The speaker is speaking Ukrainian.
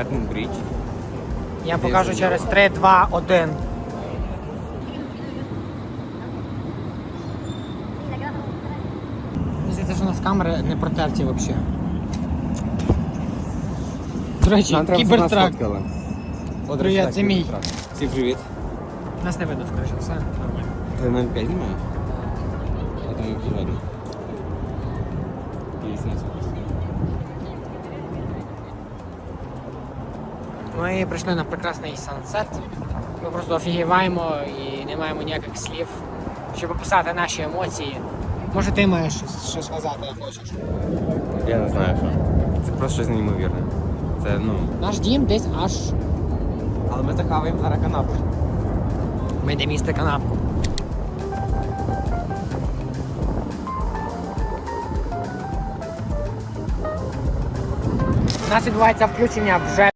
Манхеттен Брідж. Я покажу через 3, 2, 1. Мені здається, що у нас камери не протерті взагалі. До речі, Нам треба, щоб нас кібертрак. фоткали. Привіт, так, це мій. кібертрак. Всім привіт. Нас не видно, скоріше, все нормально. Ти 0,5 знімаєш? Ми прийшли на прекрасний сансет. Ми просто офігіваємо і не маємо ніяких слів, щоб описати наші емоції. Може, ти маєш щось, щось сказати, як хочеш. Я не знаю, що. Це просто щось неймовірне. Це, ну... Наш дім десь аж. Але ми захаваємо зараз канапу. Ми йдемо їсти канапку. У нас відбувається включення вже